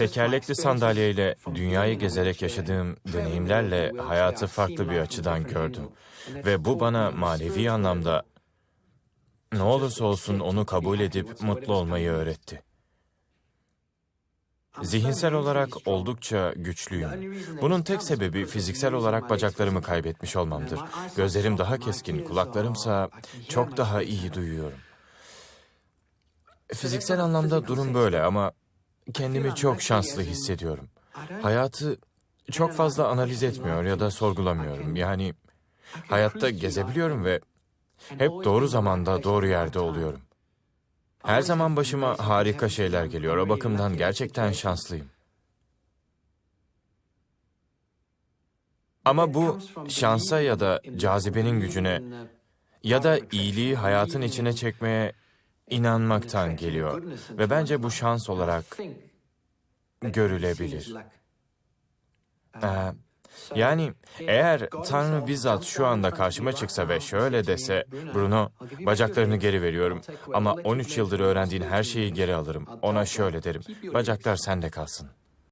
Tekerlekli sandalyeyle dünyayı gezerek yaşadığım deneyimlerle hayatı farklı bir açıdan gördüm. Ve bu bana manevi anlamda ne olursa olsun onu kabul edip mutlu olmayı öğretti. Zihinsel olarak oldukça güçlüyüm. Bunun tek sebebi fiziksel olarak bacaklarımı kaybetmiş olmamdır. Gözlerim daha keskin, kulaklarımsa çok daha iyi duyuyorum. Fiziksel anlamda durum böyle ama kendimi çok şanslı hissediyorum. Hayatı çok fazla analiz etmiyor ya da sorgulamıyorum. Yani hayatta gezebiliyorum ve hep doğru zamanda doğru yerde oluyorum. Her zaman başıma harika şeyler geliyor. O bakımdan gerçekten şanslıyım. Ama bu şansa ya da cazibenin gücüne ya da iyiliği hayatın içine çekmeye inanmaktan geliyor. Ve bence bu şans olarak görülebilir. Ee, yani eğer Tanrı bizzat şu anda karşıma çıksa ve şöyle dese, Bruno, bacaklarını geri veriyorum ama 13 yıldır öğrendiğin her şeyi geri alırım. Ona şöyle derim, bacaklar sende kalsın.